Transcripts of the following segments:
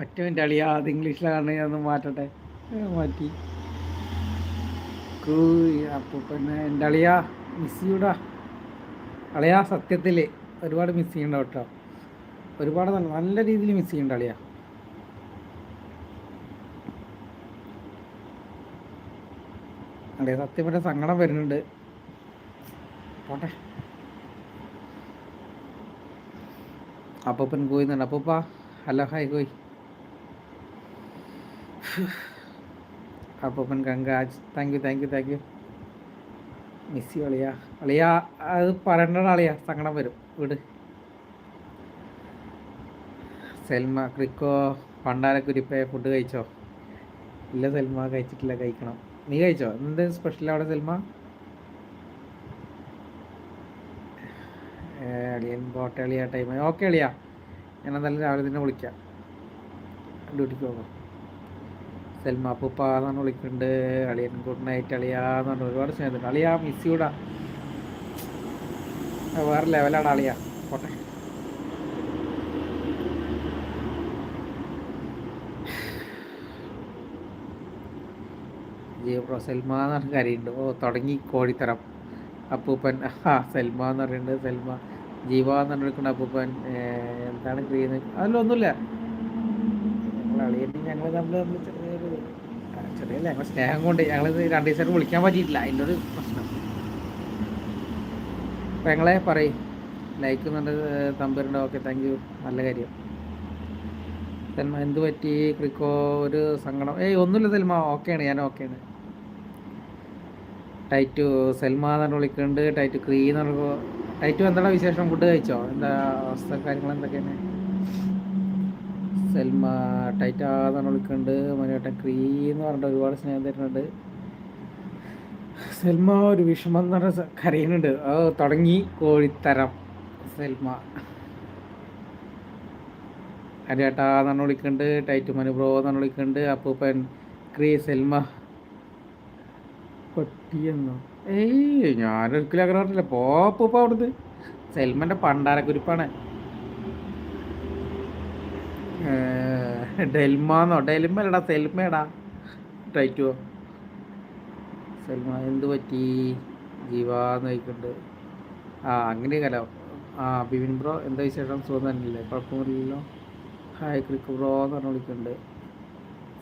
ഒറ്റ മിനിറ്റ് അളിയ അത് ഇംഗ്ലീഷിലാണ് ഒന്ന് മാറ്റട്ടെ. മാറ്റി. അപ്പോൾ പിന്നെ എന്റെ അളിയ മിസ് ചെയ്യൂടാ അളിയ സത്യത്തിൽ ഒരുപാട് മിസ് ചെയ്യണ്ട കേട്ടോ. ഒരുപാട് നല്ല നല്ല രീതിയിൽ മിസ് ചെയ്യണ്ട അളിയ. അളിയ സത്യം സങ്കടം വരുന്നുണ്ട്. പോട്ടെ. അപ്പൂപ്പൻ കോയിന്നുണ്ട് അപ്പൂപ്പ ഹലോ ഹായ് പോയി. അപ്പൂപ്പൻ ഗംഗാജ് thank you thank you thank you miss you അളിയാ. അളിയാ അത് പറയണ്ട അളിയാ. സങ്കടം വരും. വീട്. സെൽമ ക്രിക്കോ പണ്ടാരക്കുരിപ്പ ഫുഡ് കഴിച്ചോ? ഇല്ല സെൽമ കഴിച്ചിട്ടില്ല. കഴിക്കണം. നീ കഴിച്ചോ? എന്ത് സ്പെഷ്യൽ അവിടെ സെൽമ? അളിയൻ പോട്ടെ അളിയാ ടൈം ഓക്കെ അളിയാ. ഞാൻ എന്തായാലും രാവിലെ തന്നെ വിളിക്കാം. ഡ്യൂട്ടിക്ക് പോകാം. സെൽമ അപ്പൂപ്പ എന്നാണ് വിളിക്കുന്നുണ്ട് അളിയൻ ഗുഡ് നൈറ്റ് അളിയാന്ന് പറഞ്ഞു ഒരുപാട് സ്നേഹമുണ്ട്. അളിയാ മിസ് യൂടാ വേറെ ലെവലാണ് അളിയാ. പോട്ടെ. ജിയോ സെൽമ എന്ന് പറഞ്ഞ കരയുണ്ട് ഓ തുടങ്ങി കോഴിത്തരം. അപ്പൂപ്പൻ ആ സെൽമ എന്ന് പറയുന്നുണ്ട് സെൽമ. ജീവ എന്ന് എന്താണ് അപ്പൂപ്പൻ എന്താണ് ക്രീം? അതിലൊന്നുമില്ല ഞങ്ങൾ അളിയനും ഞങ്ങൾ തമ്മിൽ തമ്മിൽ ചെറിയൊരു ചെറിയല്ല ഞങ്ങൾ സ്നേഹം കൊണ്ട് ഞങ്ങൾ രണ്ട് ദിവസമായിട്ട് വിളിക്കാൻ പറ്റിയിട്ടില്ല. അതിന്റെ ഒരു പ്രശ്നം. അപ്പം ഞങ്ങളെ പറയും. ലൈക്ക് എന്നുണ്ട് തമ്പരുണ്ട് ഓക്കെ താങ്ക് യു നല്ല കാര്യം. തന്മ എന്ത് പറ്റി? ക്രിക്കോ ഒരു സങ്കടം. ഏയ് ഒന്നുമില്ല സെൽമ. ഓക്കെയാണ് ഞാൻ ഓക്കെയാണ് ടൈറ്റു സെൽമ എന്ന് വിളിക്കുന്നുണ്ട്. ടൈറ്റു ക്രീ എന്ന് പറയുമ്പോൾ ടൈറ്റു എന്താണ് വിശേഷം? ഫുഡ് കഴിച്ചോ? എന്താ അവസ്ഥ? കാര്യങ്ങൾ എന്തൊക്കെയാണ്? സെൽമ ടൈറ്റ എന്ന് വിളിക്കുന്നുണ്ട് മനുവേട്ടൻ ക്രീ എന്ന് പറഞ്ഞിട്ട് ഒരുപാട് സ്നേഹം തരുന്നുണ്ട്. സെൽമ ഒരു വിഷമം എന്ന് പറഞ്ഞ കരയുന്നുണ്ട്. തുടങ്ങി കോഴിത്തരം. സെൽമ. ഹരിയേട്ടാ എന്ന് വിളിക്കുന്നുണ്ട് ടൈറ്റു മനു ബ്രോ എന്ന് വിളിക്കുന്നുണ്ട് അപ്പൂപ്പൻ ക്രീ സൽമ. പട്ടിയെന്നോ ഏയ് ഞാനൊരിക്കലും അങ്ങനെ പറഞ്ഞില്ല. പോപ്പ അവിടുന്ന്. സെൽമന്റെ പണ്ടാരക്കുരിപ്പാണ്. ഡെൽമാന്നോ? ഡെൽമലടാ സെൽമയടാ. ടൈറ്റോ സെൽമ എന്ത് പറ്റി? ജീവാന്ന് ചോദിക്കുന്നുണ്ട് ആ അങ്ങനെ കലോ ആ ബിബിൻ ബ്രോ എന്താ വിശേഷം? സുഖം തന്നെയല്ലേ? കുഴപ്പമില്ലല്ലോ ഹായ് ക്രിക്ക് ബ്രോ എന്ന് പറഞ്ഞ് വിളിക്കുന്നുണ്ട്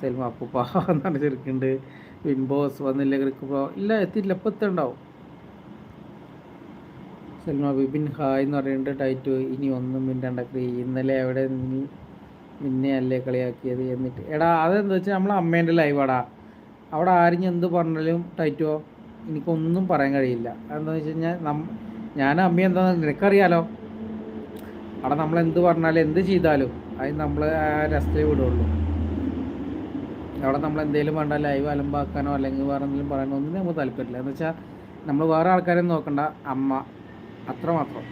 സെൽമ അപ്പൂപ്പ എന്നാണ് ചെറുക്കുന്നുണ്ട് വിൻബോസ് വന്നില്ല ക്രിക്ക് ബ്രോ ഇല്ല എത്തിയില്ല ഇപ്പം എത്തുണ്ടാവും. സെൽമ ബിബിൻ ഹായ് എന്ന് പറയുന്നുണ്ട് ടൈറ്റു ഇനി ഒന്നും മിണ്ടണ്ട ക്രീ. ഇന്നലെ എവിടെ നീ നിന്നെ അല്ലേ കളിയാക്കിയത് എന്നിട്ട്. എടാ അതെന്താ വെച്ചാൽ നമ്മളെ അമ്മേന്റെ ലൈവാടാ അവിടെ ആരും എന്ത് പറഞ്ഞാലും ടൈറ്റോ എനിക്കൊന്നും പറയാൻ കഴിയില്ല. അതെന്താണെന്ന് വെച്ച് കഴിഞ്ഞാൽ നം ഞാൻ അമ്മ എന്താണെന്ന് നിനക്കറിയാലോ? അവിടെ നമ്മൾ എന്ത് പറഞ്ഞാലും എന്ത് ചെയ്താലും അത് നമ്മൾ ആ രസത്തിൽ വിടുള്ളൂ. അവിടെ നമ്മൾ എന്തെങ്കിലും വേണ്ട ലൈവ് അലമ്പാക്കാനോ അല്ലെങ്കിൽ വേറെ എന്തെങ്കിലും പറയാനോ ഒന്നും നമുക്ക് താല്പര്യമില്ല. എന്ന് വെച്ചാൽ നമ്മൾ വേറെ ആൾക്കാരെ നോക്കണ്ട. അമ്മ അത്രമാത്രം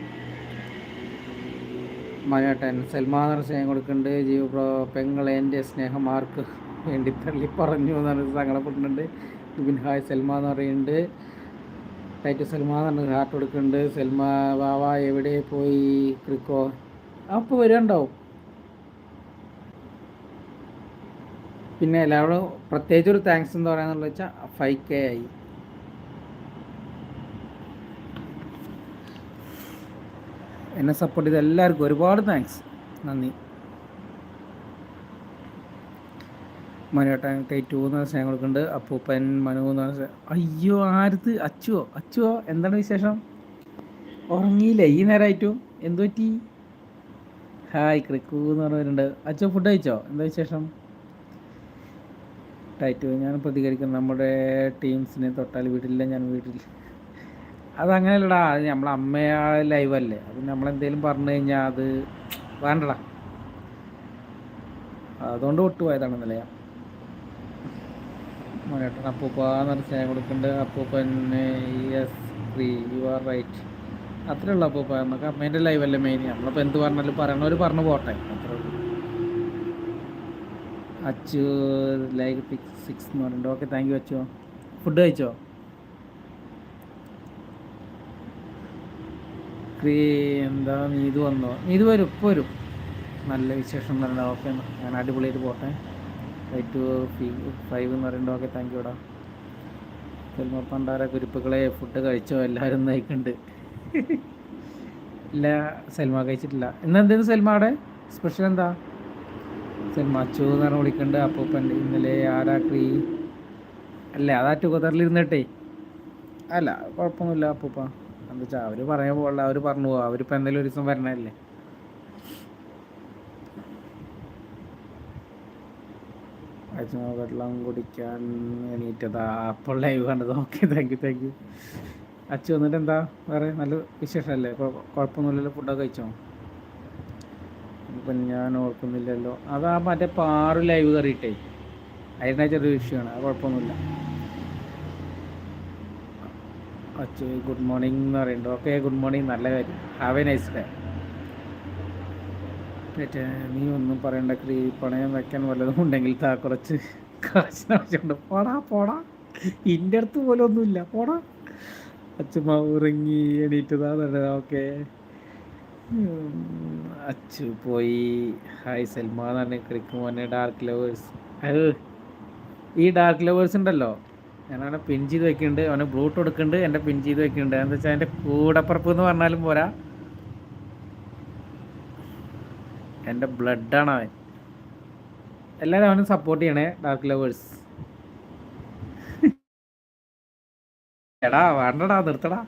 മനുവേട്ടൻ സൽമാൻ സ്നേഹം കൊടുക്കുന്നുണ്ട്. ജീവ പെങ്ങളെ എന്റെ സ്നേഹം ആർക്ക് വേണ്ടി തള്ളി പറഞ്ഞു എന്നാണ് സങ്കടപ്പെട്ടിട്ടുണ്ട് ബിബിൻ ഹായ് സൽമാൻ എന്ന് പറയുന്നുണ്ട്. ടൈറ്റ് സൽമാൻ എന്ന് ഹാർട്ട് കൊടുക്കുന്നുണ്ട്. സൽമാ വാവ എവിടെ പോയി? ക്രിക്കോ? അപ്പോൾ വരാണ്ടാവും പിന്നെ എല്ലാവരും പ്രത്യേകിച്ച് ഒരു താങ്ക്സ് എന്ന് പറയാന്നുള്ളത് വെച്ചാൽ ഫൈവ് കെ ആയി. എന്നെ സപ്പോർട്ട് ചെയ്ത എല്ലാവർക്കും ഒരുപാട് താങ്ക്സ് നന്ദി. മനുവേട്ടൻ ടു എന്ന് സ്നേഹം കൊടുക്കുന്നുണ്ട്. അപ്പൂപ്പൻ മനു എന്ന് അയ്യോ ആരത്? അച്ചുവോ? അച്ചുവോ എന്താണ് വിശേഷം? ഉറങ്ങിയില്ല? ഈ നേരമായിട്ടു എന്തു പറ്റി ഹായ് ക്രിക്കു എന്ന് പറഞ്ഞവരുണ്ട്. അച്ചോ ഫുഡ് കഴിച്ചോ? എന്താ വിശേഷം? ടൈറ്റു ഞാൻ പ്രതികരിക്കും നമ്മുടെ ടീംസിനെ തൊട്ടാൽ വീട്ടിലില്ല ഞാൻ വീട്ടിൽ അതങ്ങനെയല്ലടാ അത് നമ്മളെ അമ്മയാ ലൈവല്ലേ. അത് നമ്മളെന്തേലും പറഞ്ഞു കഴിഞ്ഞാൽ അത് വേണ്ടടാ. അതുകൊണ്ട് വിട്ടുപോയതാണെന്നല്ലേ മോനേട്ടൻ അപ്പൂപ്പ എന്ന് പറഞ്ഞ സ്നേഹം കൊടുക്കുന്നുണ്ട്. അപ്പൂപ്പൻ yes free you are right. അത്രേ അപ്പൂപ്പ. നമുക്ക് അമ്മേന്റെ ലൈവല്ലേ മെയിൻ നമ്മളിപ്പോൾ എന്ത് പറഞ്ഞാലും പറയണവർ പറഞ്ഞു പോട്ടെ. അത്രേ ഉള്ളൂ. അച്ചു ലൈക്ക് സിക്സ് സിക്സ് എന്ന് പറയുന്നുണ്ട് okay thank you Achu. Food കഴിച്ചോ? എന്താ നീതു വന്നോ? നീതു വരും ഇപ്പോൾ വരും. നല്ല വിശേഷം തന്നെ ഓക്കെ ഞാൻ അടിപൊളിയായിട്ട് പോട്ടെ. ഫൈവ് ടു ഫൈവ് എന്ന് പറയുന്നത് ഓക്കെ താങ്ക് യൂടാ സെൽമ പണ്ടാര കുരുപ്പുകളെ ഫുഡ് കഴിച്ചോ? എല്ലാവരും നയിക്കുന്നുണ്ട് ഇല്ല സെൽമ കഴിച്ചിട്ടില്ല. ഇന്ന് എന്തെങ്കിലും സെൽമ അവിടെ സ്പെഷ്യൽ എന്താ? സെൽമ അച്ചു എന്ന് പറഞ്ഞ് വിളിക്കുന്നുണ്ട് അപ്പൂപ്പൻ ഇന്നലെ ആരാക്രി അല്ല അതാ ടുഗദറിൽ ഇരുന്നിട്ടേ അല്ല കുഴപ്പമൊന്നുമില്ല അപ്പൂപ്പ എന്താ വെച്ചാൽ അവർ പറയാൻ പോകല അവർ പറഞ്ഞു പോവാ. അവരിപ്പോൾ എന്തെങ്കിലും ഒരു ദിവസം വരണല്ലേ വെള്ളം കുടിക്കാൻ എണീറ്റതാ. അപ്പോൾ ലൈവ് കണ്ടത്. Okay thank you thank you അച്ഛൻ വന്നിട്ട് എന്താ വേറെ നല്ല വിശേഷമല്ലേ ഇപ്പോൾ കുഴപ്പമൊന്നുമില്ലല്ലോ? ഫുഡൊക്കെ കഴിച്ചോ? ഇപ്പം ഞാൻ ഓർക്കുന്നില്ലല്ലോ. അതാ മറ്റേ പാറു ലൈവ് കയറിയിട്ടേ അതിനാ ചെറിയ വിഷയമാണ് അത് കുഴപ്പമൊന്നുമില്ല. അച്ഛ ഗുഡ് മോർണിംഗ് എന്ന് പറയുന്നുണ്ട്. ഓക്കെ ഗുഡ് മോർണിംഗ് നല്ല കാര്യം. ഹാവ് എ നൈസ് ഡേ മറ്റേ നീ ഒന്നും പറയണ്ട ക്രീ പണയം വെക്കാൻ വല്ലതും ഉണ്ടെങ്കിൽ താ കുറച്ച് കാശിനാവശ്യമുണ്ട് പോടാ പോടാ. ഇന്റെ അടുത്ത് പോലും ഒന്നുമില്ല പോടാ അച്ഛമ്മ ഉറങ്ങി എണീറ്റതാ ഓക്കെ അച്ചു പോയി. ഹായ് സൽമാൻ ആണ് മോനെ ഡാർക്ക് ലവേഴ്സ് ഈ ഡാർക്ക് ലവേഴ്സ് ഉണ്ടല്ലോ. അവനെ പിൻ ചെയ്ത് വെക്കുന്നുണ്ട് അവനെ ബ്ലൂട്ട് കൊടുക്കുന്നുണ്ട് എന്റെ പിൻ ചെയ്ത് വെക്കുന്നുണ്ട് എന്താ വെച്ചാൽ എന്റെ കൂടപ്പുറപ്പ് എന്ന് പറഞ്ഞാലും പോരാ. എന്റെ ബ്ലഡാണ് അവൻ. എല്ലാവരും അവനെ സപ്പോർട്ട് ചെയ്യണേ ഡാർക്ക് ലവേഴ്സ് എടാ വേണ്ടടാ നിർത്തടാ.